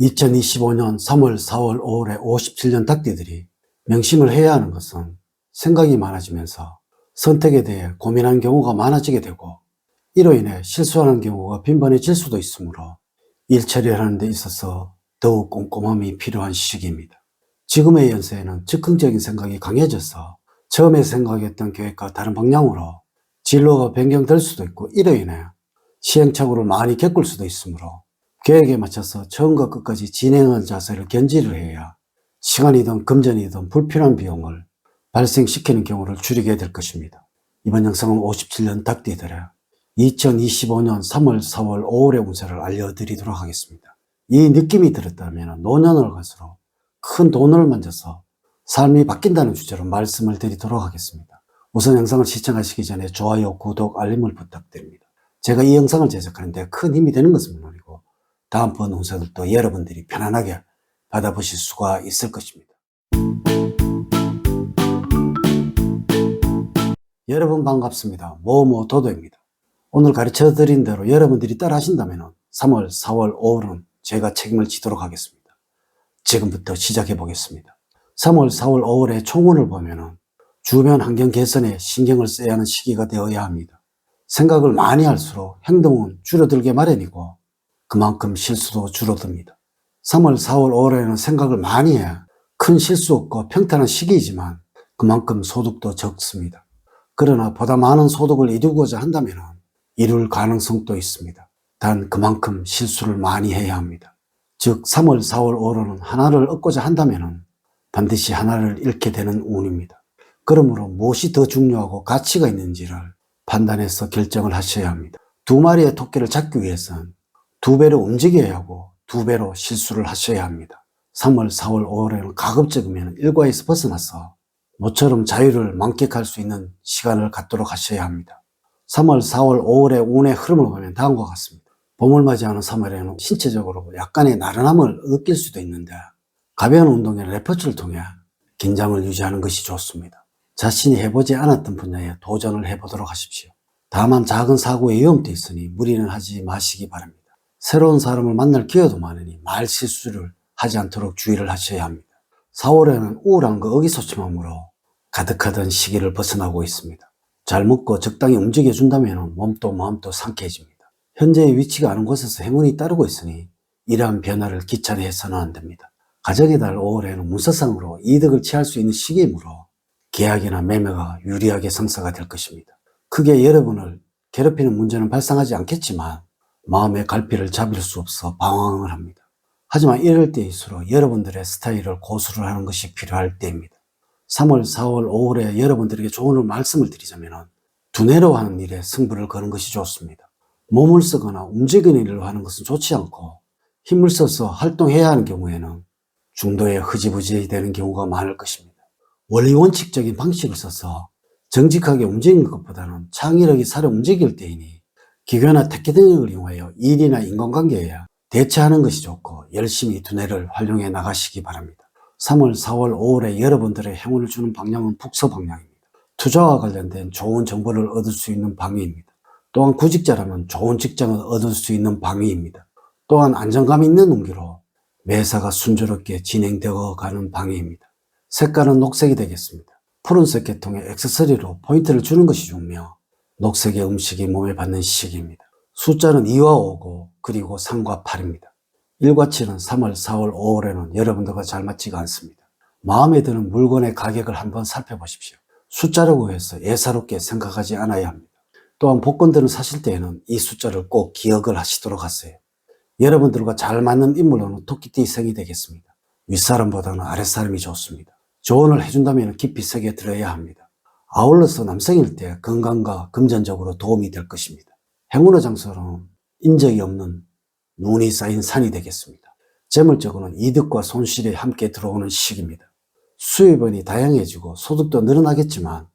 2025년 3월, 4월, 5월에 57년 닭띠들이 명심을 해야 하는 것은 생각이 많아지면서 선택에 대해 고민하는 경우가 많아지게 되고 이로 인해 실수하는 경우가 빈번해질 수도 있으므로 일 처리하는 데 있어서 더욱 꼼꼼함이 필요한 시기입니다. 지금의 연세에는 즉흥적인 생각이 강해져서 처음에 생각했던 계획과 다른 방향으로 진로가 변경될 수도 있고 이로 인해 시행착오를 많이 겪을 수도 있으므로 계획에 맞춰서 처음과 끝까지 진행한 자세를 견지를 해야 시간이든 금전이든 불필요한 비용을 발생시키는 경우를 줄이게 될 것입니다. 이번 영상은 57년 닭띠들의 2025년 3월, 4월, 5월의 운세를 알려드리도록 하겠습니다. 이 느낌이 들었다면 노년을 갈수록 큰 돈을 만져서 삶이 바뀐다는 주제로 말씀을 드리도록 하겠습니다. 우선 영상을 시청하시기 전에 좋아요, 구독, 알림을 부탁드립니다. 제가 이 영상을 제작하는데 큰 힘이 되는 것은 물론이고 다음번 운세들도 여러분들이 편안하게 받아보실 수가 있을 것입니다. 여러분 반갑습니다. 모모 도도입니다. 오늘 가르쳐 드린 대로 여러분들이 따라 하신다면 3월, 4월, 5월은 제가 책임을 지도록 하겠습니다. 지금부터 시작해 보겠습니다. 3월, 4월, 5월의 총운을 보면 주변 환경 개선에 신경을 써야 하는 시기가 되어야 합니다. 생각을 많이 할수록 행동은 줄어들게 마련이고 그만큼 실수도 줄어듭니다. 3월, 4월, 5월에는 생각을 많이 해 큰 실수 없고 평탄한 시기이지만 그만큼 소득도 적습니다. 그러나 보다 많은 소득을 이루고자 한다면 이룰 가능성도 있습니다. 단 그만큼 실수를 많이 해야 합니다. 즉 3월, 4월, 5월은 하나를 얻고자 한다면 반드시 하나를 잃게 되는 운입니다. 그러므로 무엇이 더 중요하고 가치가 있는지를 판단해서 결정을 하셔야 합니다. 두 마리의 토끼를 잡기 위해서는 두 배로 움직여야 하고 두 배로 실수를 하셔야 합니다. 3월, 4월, 5월에는 가급적이면 일과에서 벗어나서 모처럼 자유를 만끽할 수 있는 시간을 갖도록 하셔야 합니다. 3월, 4월, 5월의 운의 흐름을 보면 다음과 같습니다. 봄을 맞이하는 3월에는 신체적으로 약간의 나른함을 느낄 수도 있는데 가벼운 운동이나 레퍼츠를 통해 긴장을 유지하는 것이 좋습니다. 자신이 해보지 않았던 분야에 도전을 해보도록 하십시오. 다만 작은 사고의 위험도 있으니 무리는 하지 마시기 바랍니다. 새로운 사람을 만날 기회도 많으니 말 실수를 하지 않도록 주의를 하셔야 합니다. 4월에는 우울함과 의기소침함으로 가득하던 시기를 벗어나고 있습니다. 잘 먹고 적당히 움직여준다면 몸도 마음도 상쾌해집니다. 현재의 위치가 아는 곳에서 행운이 따르고 있으니 이러한 변화를 귀찮아해서는 안 됩니다. 가정의 달 5월에는 문서상으로 이득을 취할 수 있는 시기이므로 계약이나 매매가 유리하게 성사가 될 것입니다. 크게 여러분을 괴롭히는 문제는 발생하지 않겠지만 마음의 갈피를 잡을 수 없어 방황을 합니다. 하지만 이럴 때일수록 여러분들의 스타일을 고수를 하는 것이 필요할 때입니다. 3월, 4월, 5월에 여러분들에게 좋은 말씀을 드리자면 두뇌로 하는 일에 승부를 거는 것이 좋습니다. 몸을 쓰거나 움직이는 일을 하는 것은 좋지 않고 힘을 써서 활동해야 하는 경우에는 중도에 흐지부지 되는 경우가 많을 것입니다. 원리 원칙적인 방식을 써서 정직하게 움직이는 것보다는 창의력이 살아 움직일 때이니 기교나 택기 등을 이용하여 일이나 인간관계에 대처하는 것이 좋고 열심히 두뇌를 활용해 나가시기 바랍니다. 3월, 4월, 5월에 여러분들의 행운을 주는 방향은 북서 방향입니다. 투자와 관련된 좋은 정보를 얻을 수 있는 방위입니다. 또한 구직자라면 좋은 직장을 얻을 수 있는 방위입니다. 또한 안정감 있는 운기로 매사가 순조롭게 진행되어 가는 방위입니다. 색깔은 녹색이 되겠습니다. 푸른색 계통의 액세서리로 포인트를 주는 것이 좋으며 녹색의 음식이 몸에 받는 시기입니다. 숫자는 2와 5고 그리고 3과 8입니다. 1과 7은 3월, 4월, 5월에는 여러분들과 잘 맞지가 않습니다. 마음에 드는 물건의 가격을 한번 살펴보십시오. 숫자라고 해서 예사롭게 생각하지 않아야 합니다. 또한 복권들을 사실 때에는 이 숫자를 꼭 기억을 하시도록 하세요. 여러분들과 잘 맞는 인물로는 토끼띠 생이 되겠습니다. 윗사람보다는 아랫사람이 좋습니다. 조언을 해준다면 깊이 새겨 들어야 합니다. 아울러서 남성일 때 건강과 금전적으로 도움이 될 것입니다. 행운의 장소는 인적이 없는 눈이 쌓인 산이 되겠습니다. 재물적으로는 이득과 손실이 함께 들어오는 시기입니다. 수입원이 다양해지고 소득도 늘어나겠지만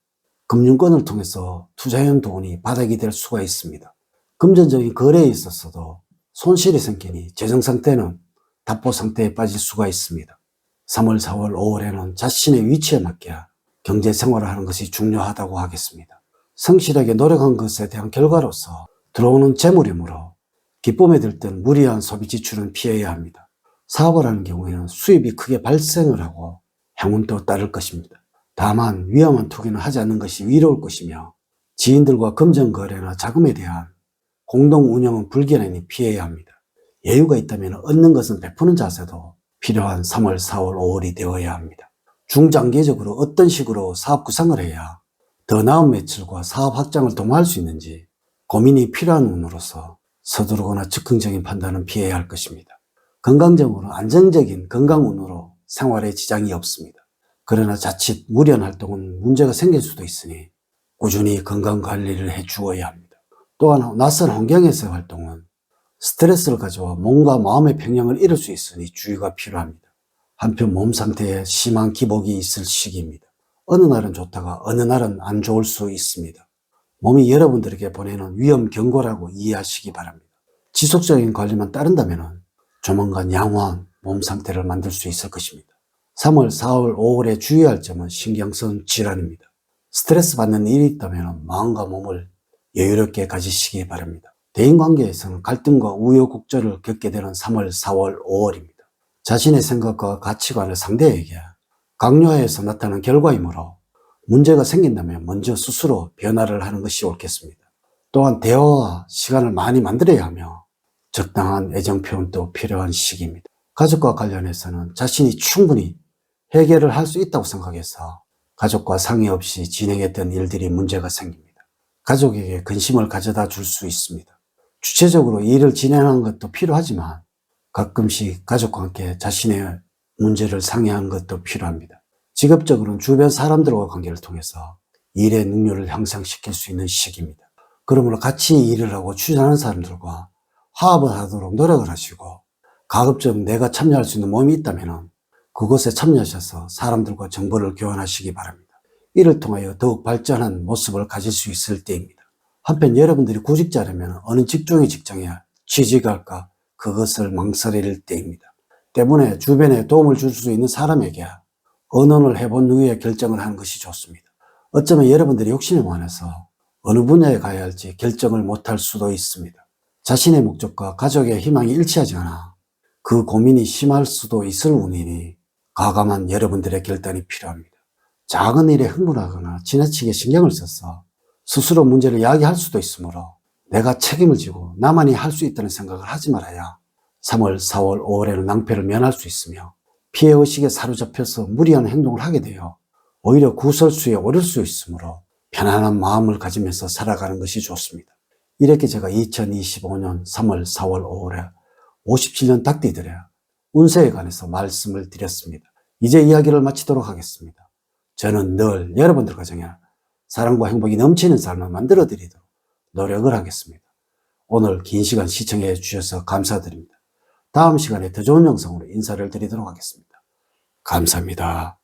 금융권을 통해서 투자한 돈이 바닥이 될 수가 있습니다. 금전적인 거래에 있어서도 손실이 생기니 재정 상태는 답보 상태에 빠질 수가 있습니다. 3월, 4월, 5월에는 자신의 위치에 맞게 경제 생활을 하는 것이 중요하다고 하겠습니다. 성실하게 노력한 것에 대한 결과로서 들어오는 재물이므로 기쁨에 들땐 무리한 소비 지출은 피해야 합니다. 사업을 하는 경우에는 수입이 크게 발생을 하고 행운도 따를 것입니다. 다만 위험한 투기는 하지 않는 것이 위로울 것이며 지인들과 금전 거래나 자금에 대한 공동 운영은 불결하니 피해야 합니다. 여유가 있다면 얻는 것은 베푸는 자세도 필요한 3월, 4월, 5월이 되어야 합니다. 중장기적으로 어떤 식으로 사업 구상을 해야 더 나은 매출과 사업 확장을 도모할 수 있는지 고민이 필요한 운으로서 서두르거나 즉흥적인 판단은 피해야 할 것입니다. 건강적으로 안정적인 건강 운으로 생활에 지장이 없습니다. 그러나 자칫 무리한 활동은 문제가 생길 수도 있으니 꾸준히 건강 관리를 해 주어야 합니다. 또한 낯선 환경에서의 활동은 스트레스를 가져와 몸과 마음의 평형을 잃을 수 있으니 주의가 필요합니다. 한편 몸 상태에 심한 기복이 있을 시기입니다. 어느 날은 좋다가 어느 날은 안 좋을 수 있습니다. 몸이 여러분들에게 보내는 위험 경고라고 이해하시기 바랍니다. 지속적인 관리만 따른다면 조만간 양호한 몸 상태를 만들 수 있을 것입니다. 3월, 4월, 5월에 주의할 점은 신경성 질환입니다. 스트레스 받는 일이 있다면 마음과 몸을 여유롭게 가지시기 바랍니다. 대인관계에서는 갈등과 우여곡절을 겪게 되는 3월, 4월, 5월입니다. 자신의 생각과 가치관을 상대에게 강요해서 나타난 결과이므로 문제가 생긴다면 먼저 스스로 변화를 하는 것이 옳겠습니다. 또한 대화와 시간을 많이 만들어야 하며 적당한 애정 표현도 필요한 시기입니다. 가족과 관련해서는 자신이 충분히 해결을 할 수 있다고 생각해서 가족과 상의 없이 진행했던 일들이 문제가 생깁니다. 가족에게 근심을 가져다 줄 수 있습니다. 주체적으로 일을 진행하는 것도 필요하지만 가끔씩 가족과 함께 자신의 문제를 상의하는 것도 필요합니다. 직업적으로는 주변 사람들과 관계를 통해서 일의 능률을 향상시킬 수 있는 시기입니다. 그러므로 같이 일을 하고 추진하는 사람들과 화합을 하도록 노력을 하시고 가급적 내가 참여할 수 있는 몸이 있다면 그곳에 참여하셔서 사람들과 정보를 교환하시기 바랍니다. 이를 통하여 더욱 발전한 모습을 가질 수 있을 때입니다. 한편 여러분들이 구직자라면 어느 직종의 직장에 취직할까 그것을 망설일 때입니다. 때문에 주변에 도움을 줄 수 있는 사람에게 언언을 해본 후에 결정을 하는 것이 좋습니다. 어쩌면 여러분들이 욕심이 많아서 어느 분야에 가야 할지 결정을 못할 수도 있습니다. 자신의 목적과 가족의 희망이 일치하지 않아 그 고민이 심할 수도 있을 운이니 과감한 여러분들의 결단이 필요합니다. 작은 일에 흥분하거나 지나치게 신경을 써서 스스로 문제를 야기할 수도 있으므로 내가 책임을 지고 나만이 할 수 있다는 생각을 하지 말아야 3월, 4월, 5월에는 낭패를 면할 수 있으며 피해의식에 사로잡혀서 무리한 행동을 하게 되어 오히려 구설수에 오를 수 있으므로 편안한 마음을 가지면서 살아가는 것이 좋습니다. 이렇게 제가 2025년 3월, 4월, 5월에 57년 닭띠들의 운세에 관해서 말씀을 드렸습니다. 이제 이야기를 마치도록 하겠습니다. 저는 늘 여러분들 가정에 사랑과 행복이 넘치는 삶을 만들어 드리도록 노력을 하겠습니다. 오늘 긴 시간 시청해 주셔서 감사드립니다. 다음 시간에 더 좋은 영상으로 인사를 드리도록 하겠습니다. 감사합니다.